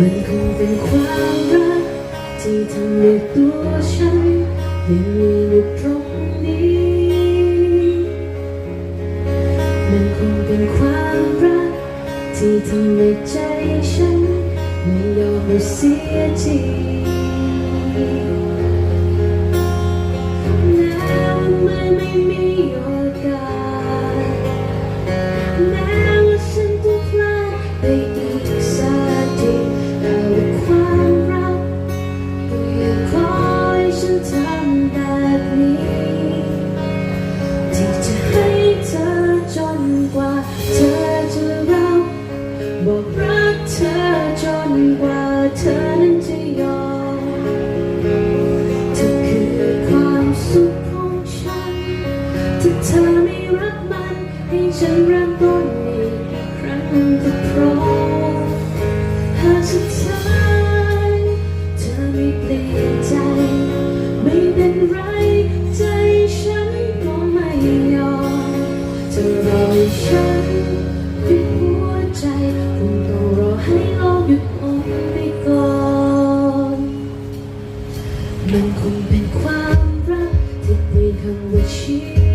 มันคงเป็นความรัก ที่ทำให้ตัวฉันยังมีอยู่ตรงนี้ มันคงเป็นความรัก ที่ทำให้ใจฉัน ไม่ยอมเสียที เธอนั้นจะยอมเธอคือความสุขของฉันถ้าเธอไม่รักมันให้ฉันรักตัว มันคงเป็นความรักที่เปลี่ยคำว่าชีวิต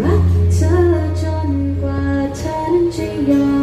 รักเธอจนกว่าเธอนจะยอม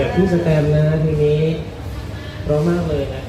จากพี่สแตมนะทีนี้ร้องมากเลยนะ